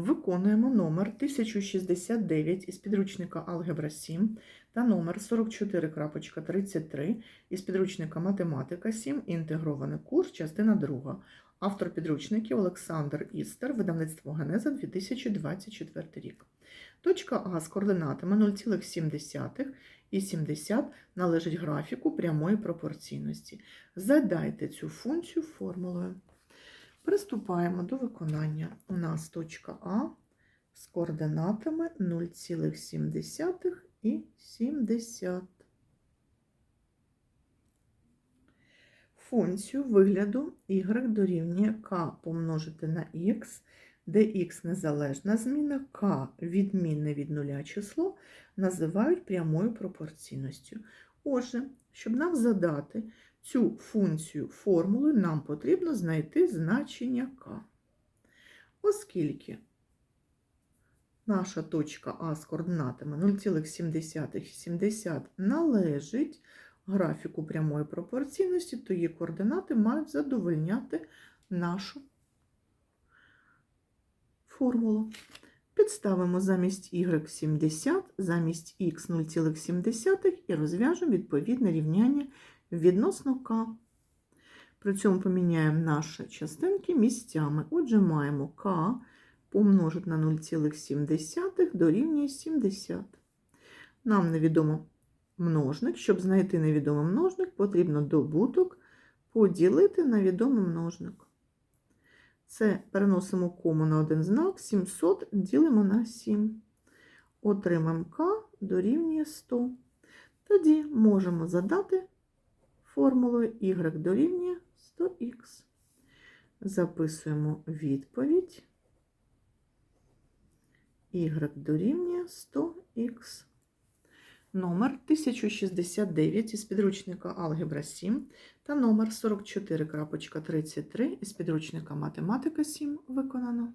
Виконуємо номер 1069 із підручника Алгебра 7 та номер 44.33 із підручника Математика 7. Інтегрований курс, частина 2. Автор підручників Олександр Істер, видавництво Генеза 2024 рік. Точка А з координатами 0,7 і 70 належить графіку прямої пропорційності. Задайте цю функцію формулою. Приступаємо до виконання. У нас точка А з координатами 0,7 і 70. Функцію вигляду y дорівнює k помножити на x, де x незалежна зміна, k відмінне від нуля число, називають прямою пропорційністю. Отже, щоб нам задати цю функцію формулою, нам потрібно знайти значення k. Оскільки наша точка А з координатами 0,7 і 70 належить графіку прямої пропорційності, то її координати мають задовольняти нашу формулу. Підставимо замість y 70, замість x 0,7 і розв'яжемо відповідне рівняння відносно k. При цьому поміняємо наші частинки місцями. Отже, маємо k помножити на 0,7 дорівнює 70. Нам невідомо множник. Щоб знайти невідомий множник, потрібно добуток поділити на відомий множник. Це переносимо кому на один знак, 700 ділимо на 7. Отримаємо k дорівнює 100. Тоді можемо задати формулою y дорівнює 100х. Записуємо відповідь. y дорівнює 100х. Номер 1069 із підручника Алгебра 7 та номер 44.33 із підручника Математика 7 виконано.